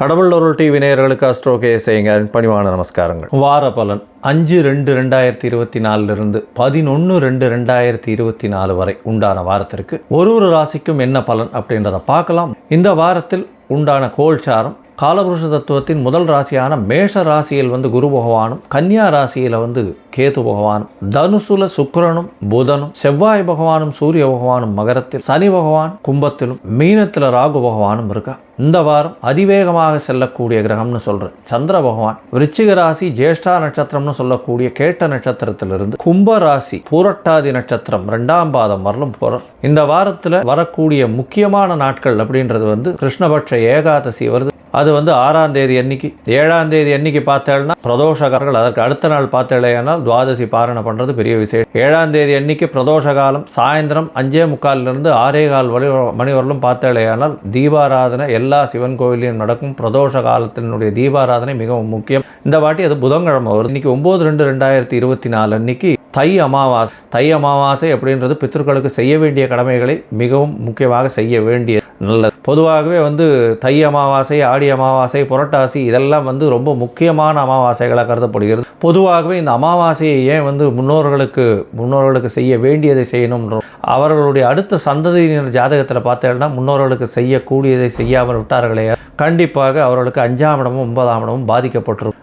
கடவுள் ஒரு டிவி நேயர்களுக்கு அஸ்ட்ரோ கேசைங்க பணிவான நமஸ்காரங்கள். வார பலன் அஞ்சு ரெண்டு ரெண்டாயிரத்தி இருபத்தி நாலுலேருந்து பதினொன்று ரெண்டு ரெண்டாயிரத்தி இருபத்தி நாலு வரை உண்டான வாரத்திற்கு ஒரு ஒரு ராசிக்கும் என்ன பலன் அப்படின்றத பார்க்கலாம். இந்த வாரத்தில் உண்டான கோல்சாரம் காலபுருஷ தத்துவத்தின் முதல் ராசியான மேஷ ராசியில் வந்து குரு பகவானும் கன்னியா ராசியில் வந்து கேது பகவானும் தனுசுல சுக்கரனும் புதனும் செவ்வாய் பகவானும் சூரிய பகவானும் மகரத்தில் சனி பகவான் கும்பத்திலும் மீனத்தில் ராகு பகவானும் இருக்கா? இந்த வாரம் அதிவேகமாக செல்லக்கூடிய கிரகம்னு சொல்கிறேன் சந்திர பகவான் விருச்சிக ராசி ஜேஷ்டா நட்சத்திரம்னு சொல்லக்கூடிய கேட்ட நட்சத்திரத்திலிருந்து கும்ப ராசி பூரட்டாதி நட்சத்திரம் ரெண்டாம் பாதம் வரலும் போகிறார் இந்த வாரத்தில் வரக்கூடிய முக்கியமான நாட்கள் அப்படின்றது வந்து கிருஷ்ணபட்ச ஏகாதசி வருது. அது வந்து ஆறாம் தேதி அன்னைக்கு. ஏழாம் தேதி அன்னைக்கு பார்த்தேன்னா பிரதோஷகாரர்கள் அதற்கு அடுத்த நாள் பார்த்தேனால் துவாதசி பாரணை பண்ணுறது பெரிய விசேஷம். ஏழாம் தேதி அன்னைக்கு பிரதோஷ காலம் சாயந்தரம் அஞ்சே முக்காலிலிருந்து ஆறே கால் வழி மணி வரலும் பார்த்தேனால் தீபாராதனை எல்லா சிவன் கோவிலையும் நடக்கும். பிரதோஷ காலத்தினுடைய தீபாராதனை மிகவும் முக்கியம். இந்த வாட்டி அது புதன்கிழமை வரும் இன்னைக்கு ஒம்பது ரெண்டு ரெண்டாயிரத்தி இருபத்தி நாலு அன்னைக்கு தை அமாவாசை. தை அமாவாசை அப்படின்றது பித்தர்களுக்கு செய்ய வேண்டிய கடமைகளை மிகவும் முக்கியமாக செய்ய வேண்டிய நல்லது பொதுவாகவே வந்து தை அமாவாசை ஆடி அமாவாசை புரட்டாசி இதெல்லாம் வந்து ரொம்ப முக்கியமான அமாவாசைகளாக கருதப்படுகிறது. பொதுவாகவே இந்த அமாவாசையை ஏன் வந்து முன்னோர்களுக்கு முன்னோர்களுக்கு செய்ய வேண்டியதை செய்யணும்ன்ற அவர்களுடைய அடுத்த சந்ததியினர் ஜாதகத்தில் பார்த்தேன்னா முன்னோர்களுக்கு செய்யக்கூடியதை செய்யாமல் விட்டார்களே. கண்டிப்பாக அவர்களுக்கு அஞ்சாம் இடமும் ஒன்பதாம் இடமும் பாதிக்கப்பட்டிருக்கும்.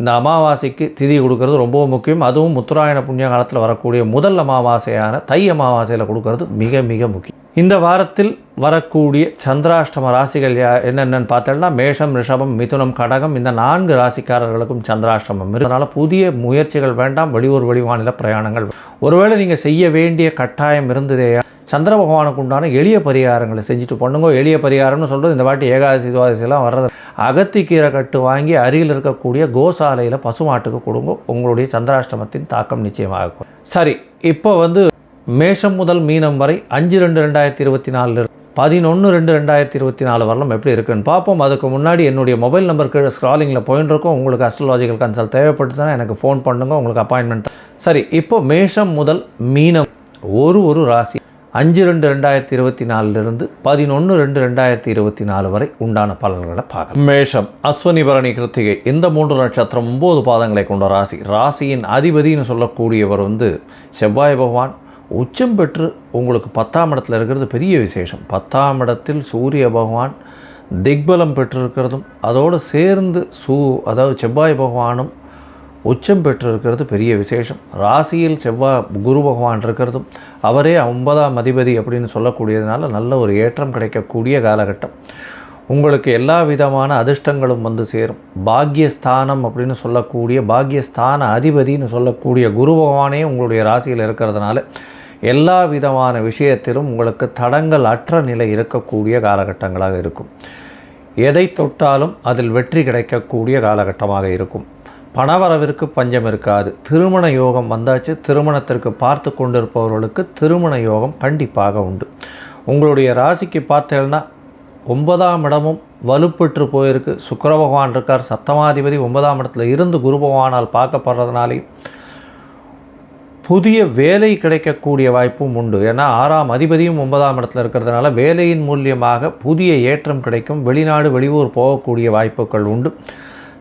இந்த அமாவாசைக்கு திதி கொடுக்கறது ரொம்பவும் முக்கியம். அதுவும் முத்துராயண புண்ணிய காலத்தில் வரக்கூடிய முதல் அமாவாசையான தை அமாவாசையில் கொடுக்கறது மிக மிக முக்கியம். இந்த வாரத்தில் வரக்கூடிய சந்திராஷ்டம ராசிகள் யா என்னென்னு பார்த்தோம்னா மேஷம் ரிஷபம் மிதுனம் கடகம் இந்த நான்கு ராசிக்காரர்களுக்கும் சந்திராஷ்டமம் அதனால் புதிய முயற்சிகள் வேண்டாம் வெளியூர் வெளிமாநில பிரயாணங்கள் ஒருவேளை நீங்கள் செய்ய வேண்டிய கட்டாயம் இருந்ததே சந்திர பகவானுக்கு உண்டான எளிய பரிகாரங்களை செஞ்சுட்டு பண்ணுங்க எளிய பரிகாரம்னு சொல்கிறது இந்த வாட்டி ஏகாதசி துவாதசிலாம் வர்றது. அகத்திக்கீரை கட்டு வாங்கி அருகில் இருக்கக்கூடிய காலையில் பசுமாட்டுக்கு கொடுங்க. உங்களுடைய சந்திராஷ்டமத்தின் தாக்கம் நிச்சயமாக இருக்கும். சரி இப்போ வந்து மேஷம் முதல் மீனம் வரை அஞ்சு ரெண்டு ரெண்டாயிரத்தி இருபத்தி நாலு பதினொன்று ரெண்டு ரெண்டாயிரத்தி இருபத்தி நாலு வரலாம் எப்படி இருக்குன்னு பார்ப்போம். அதுக்கு முன்னாடி என்னுடைய மொபைல் நம்பர் கீழே ஸ்க்ராலிங்கில் போயின்னு உங்களுக்கு அஸ்ட்ராலாஜிக்கல் கன்சல்ட் தேவைப்படுதுன்னா எனக்கு ஃபோன் பண்ணுங்க. உங்களுக்கு அப்பாயின்மெண்ட் சரி இப்போ மேஷம் முதல் மீனம் ஒரு ஒரு ராசி அஞ்சு ரெண்டு ரெண்டாயிரத்தி இருபத்தி நாலுலேருந்து பதினொன்று ரெண்டு ரெண்டாயிரத்தி இருபத்தி நாலு வரை உண்டான பலன்களை பார்க்கலாம். மேஷம் அஸ்வனி பரணி கிருத்திகை இந்த மூன்று நட்சத்திரம் ஒம்பது பாதங்களை கொண்ட ராசி. ராசியின் அதிபதின்னு சொல்லக்கூடியவர் வந்து செவ்வாய் பகவான். உச்சம் பெற்று உங்களுக்கு பத்தாம் இடத்துல இருக்கிறது பெரிய விசேஷம். பத்தாம் இடத்தில் சூரிய பகவான் திக்பலம் பெற்றிருக்கிறதும் அதோடு சேர்ந்து சூ அதாவது செவ்வாய் பகவானும் உச்சம் பெற்றிருக்கிறது பெரிய விசேஷம். ராசியில் செவ்வாய் குரு பகவான் இருக்கிறதும் அவரே ஒன்பதாம் அதிபதி அப்படின்னு சொல்லக்கூடியதுனால நல்ல ஒரு ஏற்றம் கிடைக்கக்கூடிய காலகட்டம். உங்களுக்கு எல்லா விதமான அதிர்ஷ்டங்களும் வந்து சேரும். பாக்யஸ்தானம் அப்படின்னு சொல்லக்கூடிய பாக்யஸ்தான அதிபதின்னு சொல்லக்கூடிய குரு பகவானே உங்களுடைய ராசியில் இருக்கிறதுனால எல்லா விதமான விஷயத்திலும் உங்களுக்கு தடங்கள் அற்ற நிலை இருக்கக்கூடிய காலகட்டங்களாக இருக்கும். எதை தொட்டாலும் அதில் வெற்றி கிடைக்கக்கூடிய காலகட்டமாக இருக்கும். பணவரவிற்கு பஞ்சம் இருக்காது. திருமண யோகம் வந்தாச்சு. திருமணத்திற்கு பார்த்து கொண்டிருப்பவர்களுக்கு திருமண யோகம் கண்டிப்பாக உண்டு. உங்களுடைய ராசிக்கு பார்த்தேன்னா ஒன்பதாம் இடமும் வலுப்பெற்று போயிருக்கு. சுக்கர பகவான் இருக்கார். சப்தமாதிபதி ஒன்பதாம் இடத்துல இருந்து குரு பகவானால் பார்க்கப்படுறதுனாலையும் புதிய வேலை கிடைக்கக்கூடிய வாய்ப்பும் உண்டு. ஏன்னா ஆறாம் அதிபதியும் ஒன்பதாம் இடத்துல இருக்கிறதுனால வேலையின் மூலியமாக புதிய ஏற்றம் கிடைக்கும். வெளிநாடு வெளியூர் போகக்கூடிய வாய்ப்புகள் உண்டு.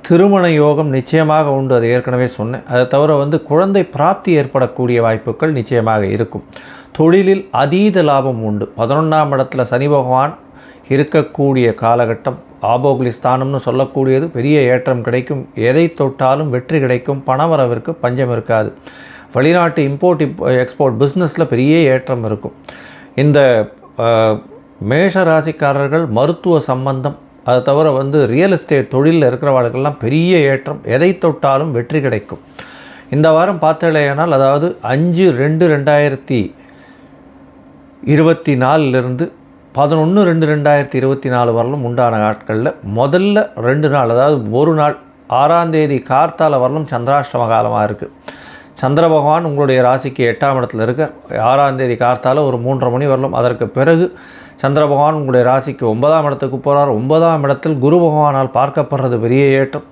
திருமண யோகம் நிச்சயமாக உண்டு அது ஏற்கனவே சொன்னேன். அதை தவிர வந்து குழந்தை பிராப்தி ஏற்படக்கூடிய வாய்ப்புகள் நிச்சயமாக இருக்கும். தொழிலில் அதீத லாபம் உண்டு. பதினொன்றாம் இடத்துல சனி பகவான் இருக்கக்கூடிய காலகட்டம் ஆபோகுலி ஸ்தானம்னு சொல்லக்கூடியது பெரிய ஏற்றம் கிடைக்கும். எதை தொட்டாலும் வெற்றி கிடைக்கும். பணவரவிற்கு பஞ்சம் இருக்காது. வெளிநாட்டு இம்போர்ட் எக்ஸ்போர்ட் பிஸ்னஸில் பெரிய ஏற்றம் இருக்கும். இந்த மேஷ ராசிக்காரர்கள் மருத்துவ சம்பந்தம் அதை தவிர வந்து ரியல் எஸ்டேட் தொழிலில் இருக்கிறவர்களுக்கெல்லாம் பெரிய ஏற்றம். எதை தொட்டாலும் வெற்றி கிடைக்கும். இந்த வாரம் பார்த்தலையானால் அதாவது அஞ்சு ரெண்டு ரெண்டாயிரத்தி இருபத்தி நாலுலேருந்து பதினொன்று ரெண்டு ரெண்டாயிரத்தி இருபத்தி நாலு வரலும் உண்டான நாட்களில் முதல்ல ரெண்டு நாள் அதாவது ஒரு நாள் ஆறாம் தேதி கார்த்தால வரலும் சந்திராஷ்டம காலமாக இருக்குது சந்திர பகவான் உங்களுடைய ராசிக்கு எட்டாம் இடத்துல இருக்க ஆறாம் தேதி கார்த்தால ஒரு மூன்றரை மணி வரலும். அதற்கு பிறகு சந்திர பகவான் உங்களுடைய ராசிக்கு ஒன்பதாம் இடத்துக்கு போகிறார் ஒன்பதாம் இடத்தில் குரு பகவானால் பார்க்கப்படுறது பெரிய ஏற்றம்.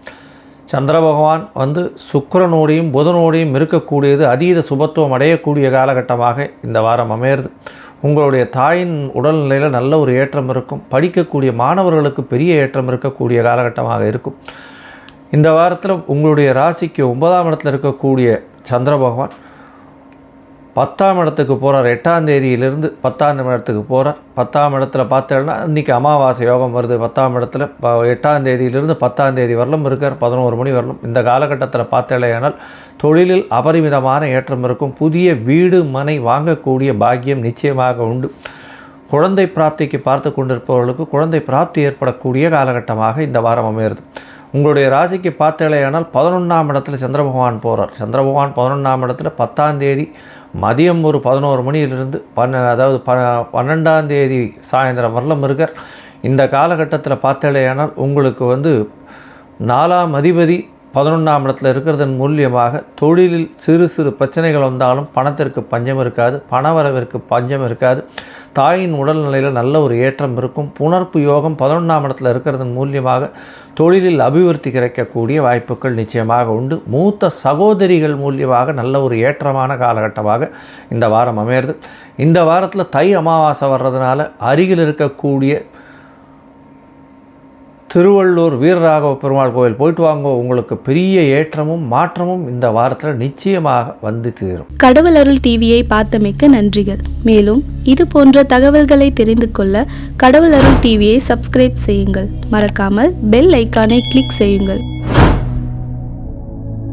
சந்திர பகவான் வந்து சுக்கரனோடையும் புதனோடையும் இருக்கக்கூடியது அதீத சுபத்துவம் அடையக்கூடிய காலகட்டமாக இந்த வாரம் அமையிறது. உங்களுடைய தாயின் உடல்நிலையில் நல்ல ஒரு ஏற்றம் இருக்கும். படிக்கக்கூடிய மாணவர்களுக்கு பெரிய ஏற்றம் இருக்கக்கூடிய காலகட்டமாக இருக்கும். இந்த வாரத்தில் உங்களுடைய ராசிக்கு ஒன்பதாம் இடத்தில் இருக்கக்கூடிய சந்திர பகவான் பத்தாம் இடத்துக்கு போகிறார் எட்டாம் தேதியிலிருந்து பத்தாம் இடத்துக்கு போகிறார் பத்தாம் இடத்துல பார்த்தேன்னா இன்றைக்கி அமாவாசை யோகம் வருது. பத்தாம் இடத்துல ப- எட்டாம் தேதியிலிருந்து பத்தாம் தேதி வரலும் இருக்கார். பதினோரு மணி வரலும். இந்த காலகட்டத்தில் பார்த்தேனால் தொழிலில் அபரிமிதமான ஏற்றம் இருக்கும். புதிய வீடு மனை வாங்கக்கூடிய பாக்கியம் நிச்சயமாக உண்டு. குழந்தை பிராப்திக்கு பார்த்து கொண்டிருப்பவர்களுக்கு குழந்தை பிராப்தி ஏற்படக்கூடிய காலகட்டமாக இந்த வாரம் அமையிறது உங்களுடைய ராசிக்கு பார்த்தலையானால் பதினொன்றாம் இடத்துல சந்திர பகவான் போகிறார் சந்திர பகவான் பதினொன்றாம் இடத்துல பத்தாம் தேதி மதியம் ஒரு பதினோரு மணியிலிருந்து பன்ன அதாவது ப பன்னெண்டாம் தேதி சாயந்தரம் வரலும் இருக்கார். இந்த காலகட்டத்தில் பார்த்தலையானால் உங்களுக்கு வந்து நாலாம் அதிபதி பதினொன்றாம் இடத்துல இருக்கிறதன் மூலியமாக தொழிலில் சிறு சிறு பிரச்சனைகள் வந்தாலும் பணத்திற்கு பஞ்சம் இருக்காது பணவரவிற்கு பஞ்சம் இருக்காது. தாயின் உடல்நிலையில் நல்ல ஒரு ஏற்றம் இருக்கும். புணர்ப்பு யோகம் பதினொன்றாம் இடத்துல இருக்கிறதன் மூலியமாக தொழிலில் அபிவிருத்தி கிடைக்கக்கூடிய வாய்ப்புகள் நிச்சயமாக உண்டு. மூத்த சகோதரிகள் மூலியமாக நல்ல ஒரு ஏற்றமான காலகட்டமாக இந்த வாரம் அமையிறது. இந்த வாரத்தில் தை அமாவாசை வர்றதுனால அருகில் இருக்கக்கூடிய திருவள்ளூர் வீரராகவ பெருமாள் கோயில் போயிட்டு வாங்க. உங்களுக்கு பெரிய ஏற்றமும் மாற்றமும் இந்த வாரத்தில் நிச்சயமாக வந்து தீரும். கடவுள் அருள் டிவியை பார்த்தமைக்க நன்றிகள். மேலும் இது போன்ற தகவல்களை தெரிந்து கொள்ள கடவுள் அருள் டிவியை சப்ஸ்கிரைப் செய்யுங்கள். மறக்காமல் பெல் ஐக்கானை கிளிக் செய்யுங்கள்.